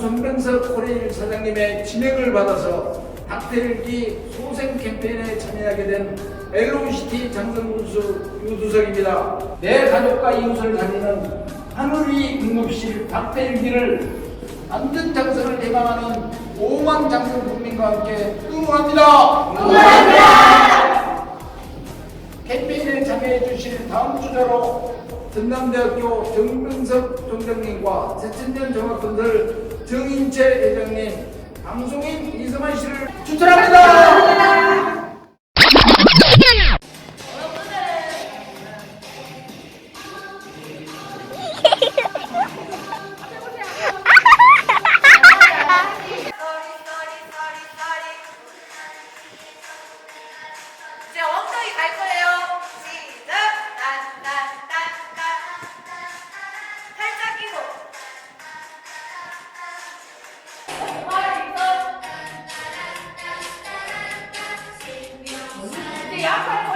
손병석 코레일 사장님의 진행을 받아서 닥터일기 소생 캠페인에 참여하게 된 LOCT 장성군수 유두석입니다. 내 가족과 이웃을 살리는 하늘이 응급실 닥터일기를 안전 장성을 대망하는 5만 장성 국민과 함께 응원합니다. 캠페인에 참여해 주실 다음 주자로 전남대학교 정병석 총장님과 세천년 종합건설 정인채 회장님, 방송인 이승환 씨를 추천합니다. Я